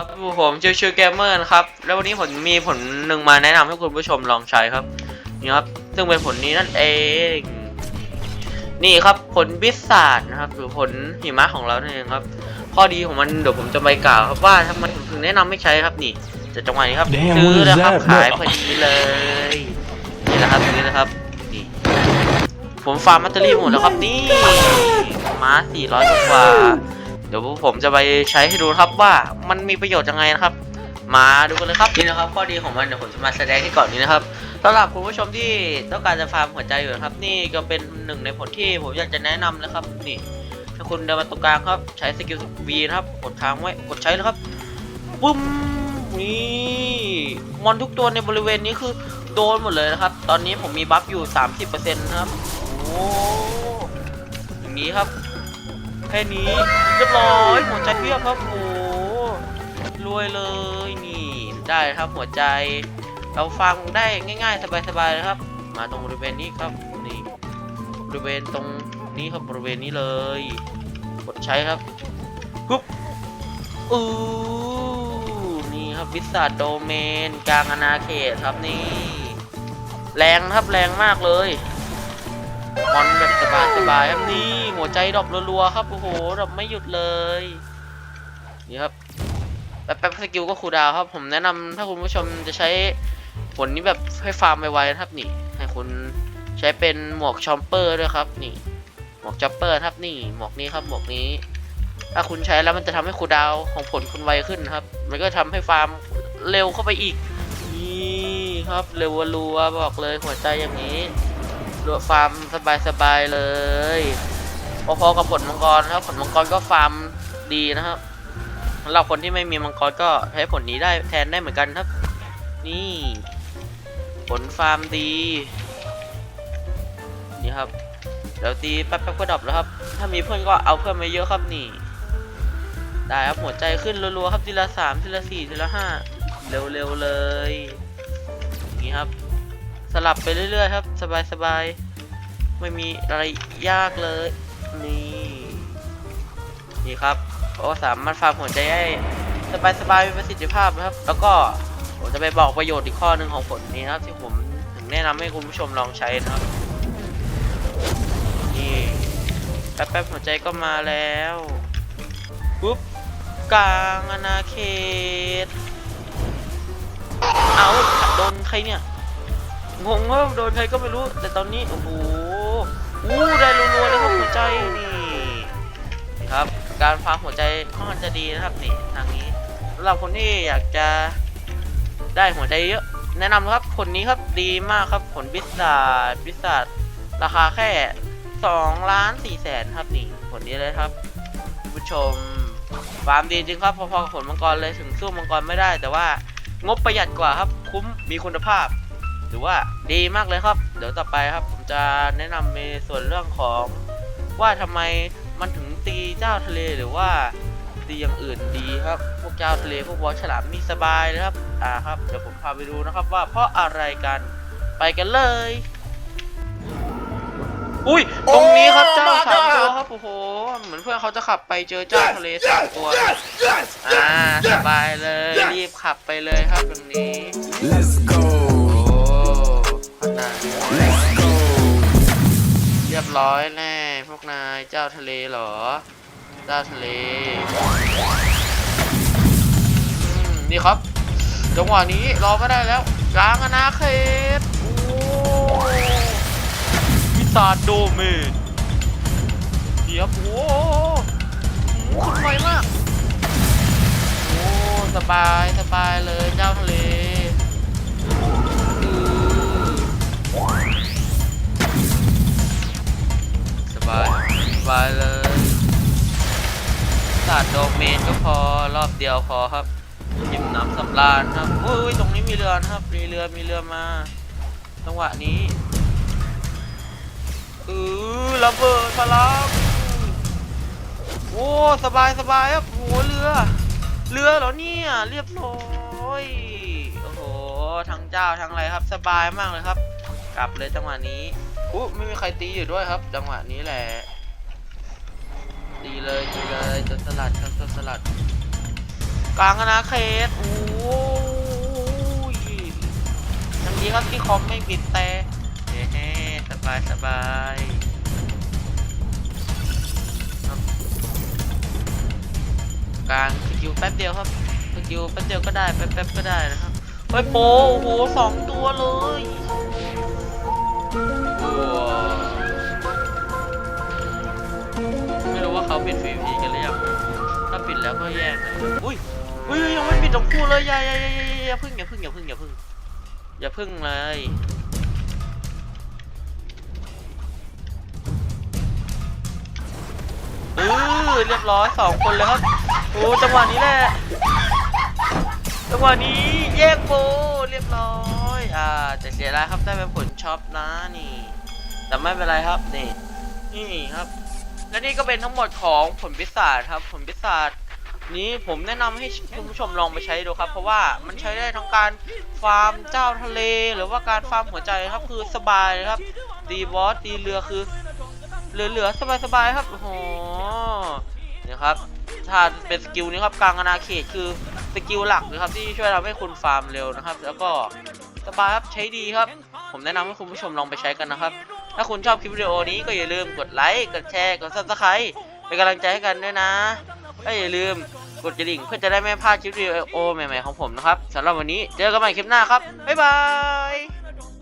ครับผมชื่อชื่อเกมเมอร์นะครับ แล้ววันนี้ผมมีผลหนึ่งมาแนะนำให้คุณผู้ชมลองใช้ครับนี่ครับ ซึ่งเป็นผลนี้นั่นเอง นี่ครับผลบิสซาดนะครับ หรือผลหิมะของเรานั่นเองครับ ข้อดีของมันเดี๋ยวผมจะไปกล่าวครับว่าทำไมผมถึงแนะนำไม่ใช้ครับนี่จะจังหวะนี้ครับ Damn, ซื้อ what is นะครับ that? ขายพอดีเลยนี่นะครับซื้อนะครับนี่ผมฟาร์มแบตเตอรี่หมดแล้วครับนี่ม้า400กว่า เดี๋ยวผมจะไปใช้ให้ดูครับว่ามันมีประโยชน์ยังไงนะครับ มาดูกันเลยครับนี่นะครับ ข้อดีของมันเดี๋ยวผมจะมาแสดงที่ก่อนนี้นะครับสำหรับคุณผู้ชมที่ต้องการจะฟาร์มหัวใจอยู่นะครับ นี่ก็เป็นหนึ่งในผลที่ผมอยากจะแนะนำนะครับ นี่ ถ้าคุณเดินมาตรงกลางครับ ใช้สกิล V นะครับ กดค้างไว้กดใช้แล้วครับปุ้มนี่มอนทุกตัวในบริเวณนี้คือโดนหมดเลยนะครับ ตอนนี้ผมมีบัฟอยู่ 30%นะครับโอ้อย่างนี้ครับ แค่นี้เรียบร้อยหัวใจเพียบครับโอ้รวยเลยนี่ได้ครับหัวใจ เราฟังได้ง่าย ๆ สบายๆเลยครับ มาตรงบริเวณนี้ครับนี่บริเวณตรงนี้ครับบริเวณนี้เลย กดใช้ครับปุ๊บอู้นี่ครับวิสาโดเมนกลางอาณาเขตครับนี่ แรงครับแรงมากเลย มอนแบบสบายสบายครับนี่หัวใจดรอปรัวๆครับโอ้โหดรอปไม่หยุดเลยนี่ครับแป๊บแป๊บสกิลก็คูดาวครับ ผมแนะนำถ้าคุณผู้ชมจะใช้ผลนี้แบบให้ฟาร์มไวๆนะครับนี่ ให้คุณใช้เป็นหมวกชอมเปอร์ด้วยครับ นี่ หมวกจ็อปเปอร์ครับนี่ หมวกนี้ครับหมวกนี้ ถ้าคุณใช้แล้วมันจะทำให้คูดาวของผลคุณไวขึ้นครับ มันก็ทำให้ฟาร์มเร็วเข้าไปอีกนี่ครับเร็วรัวบอกเลยหัวใจอย่างนี้ รัวฟาร์มสบายๆเลยพอๆกับผลมังกรครับผลมังกรก็ฟาร์มดีนะครับสำหรับคนที่ไม่มีมังกรก็ใช้ผลนี้ได้แทนได้เหมือนกันครับ นี่ ผลฟาร์มดีนี่ครับเดี๋ยวตีแป๊บๆก็ดับแล้วครับ ถ้ามีเพื่อนก็เอาเพื่อนมาเยอะครับนี่ ได้ครับหัวใจขึ้นรัวๆครับทีละสามทีละสี่ทีละห้าเร็วๆเลย นี้ครับ สลับไปเรื่อยๆครับ สบายๆ ไม่มีอะไรยากเลย นี่ นี่ครับก็สามารถฟาร์มหัวใจได้สบายๆมีประสิทธิภาพนะครับ แล้วก็ผมจะไปบอกประโยชน์อีกข้อหนึ่งของผลนี้นะครับที่ผมถึงแนะนำให้คุณผู้ชมลองใช้นะครับ นี่แป๊บๆหัวใจก็มาแล้วปุ๊บกลางอาณาเขต เอาโดนใครเนี่ย งงว่าโดนใครก็ไม่รู้ แต่ตอนนี้โอ้โหอู้ได้รัวๆเลยครับหัวใจนี่นี่ครับ การฟาร์มหัวใจค่อนข้างจะดีนะครับนี่ทางนี้สำหรับคนที่อยากจะได้หัวใจเยอะ แนะนำนะครับผลนี้ครับดีมากครับผลบิสซาดบิสซาดราคาแค่2ล้าน4แสนครับนี่ผลนี้เลยครับผู้ชมฟาร์มดีจริงครับพอๆกับผลมังกรเลยถึงสู้มังกรไม่ได้ แต่ว่างบประหยัดกว่าครับ คุ้มมีคุณภาพ ถือว่าดีมากเลยครับ เดี๋ยวต่อไปครับ ผมจะแนะนำในส่วนเรื่องของว่าทำไมมันถึงตีเจ้าทะเลหรือว่าตีอย่างอื่นดีครับ พวกเจ้าทะเลพวกวอลฉลามมีสบายเลยครับอ่าครับเดี๋ยวผมพาไปดูนะครับว่าเพราะอะไรกันไปกันเลย อุ้ยตรงนี้ครับเจ้าสามตัวครับโอ้โหเหมือนเพื่อนเขาจะขับไปเจอเจ้าทะเลสามตัวอ่าสบายเลยรีบขับไปเลยครับตรงนี้ เรียบร้อยแน่ พวกนายเจ้าทะเลเหรอ เจ้าทะเลนี่ครับ จังหวะนี้รอไม่ได้แล้วกลางอาณาเขตโอ้วิสาโดเมนเทียบโอ้โหขึ้นไวมาก โอ้ สบาย สบายเลยเจ้าทะเล เดียวพอครับยิ้มน้ำสำราญครับอุ้ยตรงนี้มีเรือนะครับ มีเรือมีเรือมาจังหวะนี้เออระเบิดพลังโอ้สบายสบายครับโอ้เรือ เรือเหรอเนี่ยเรียบร้อยโอ้โหทั้งเจ้าทั้งอะไรครับ สบายมากเลยครับ กลับเลยจังหวะนี้อู้ไม่มีใครตีอยู่ด้วยครับ จังหวะนี้แหละดีเลยดีเลยตัวสลัดครับตัวสลัด กลางอาณาเขตโอ้ยยังดีครับที่คอมไม่บิดแต่เฮ้สบายสบายกลางสกิลแป๊บเดียวครับสกิลแป๊บเดียวก็ได้แป๊บแป๊บก็ได้นะครับเฮ้ยโปโอ้โหสองตัวเลยไม่รู้ว่าเขาปิดฟรีพีกันหรือยังถ้าปิดแล้วก็แย่เลยอุ้ย อุ้ยยังไม่ปิดทั้งคู่เลยอย่าอย่าอย่าอย่าอย่าพึ่งอย่าพึ่งอย่าพึ่งอย่าพึ่งอย่าพึ่งเลยเออเรียบร้อยสองคนเลยครับโอ้จังหวะนี้แหละจังหวะนี้แยกโบเรียบร้อยอ่าแต่เสียดายครับได้เป็นผลช็อปนะนี่ แต่ไม่เป็นไรครับนี่นี่ครับและนี่ก็เป็นทั้งหมดของผลพิศาจครับผลพิศาจ นี้ผมแนะนำให้คุณผู้ชมลองไปใช้ดูครับ เพราะว่ามันใช้ได้ทั้งการฟาร์มเจ้าทะเล หรือว่าการฟาร์มหัวใจครับคือสบายเลยครับ ตีบอสตีเรือคือเหลือๆสบายๆครับโอ้โหเนี่ยครับถ้าเป็นสกิลนี้ครับกลางอาณาเขตคือสกิลหลักเลยครับที่ช่วยทำให้คุณฟาร์มเร็วนะครับ แล้วก็สบายครับใช้ดีครับ ผมแนะนำให้คุณผู้ชมลองไปใช้กันนะครับ ถ้าคุณชอบคลิปวิดีโอนี้ก็อย่าลืมกดไลค์กดแชร์กด subscribe เป็นกำลังใจให้กันด้วยนะและอย่าลืม กดกระดิ่งเพื่อจะได้ไม่พลาดคลิปวิดีโอใหม่ๆของผมนะครับสำหรับวันนี้เจอกันใหม่คลิปหน้าครับบ๊ายบาย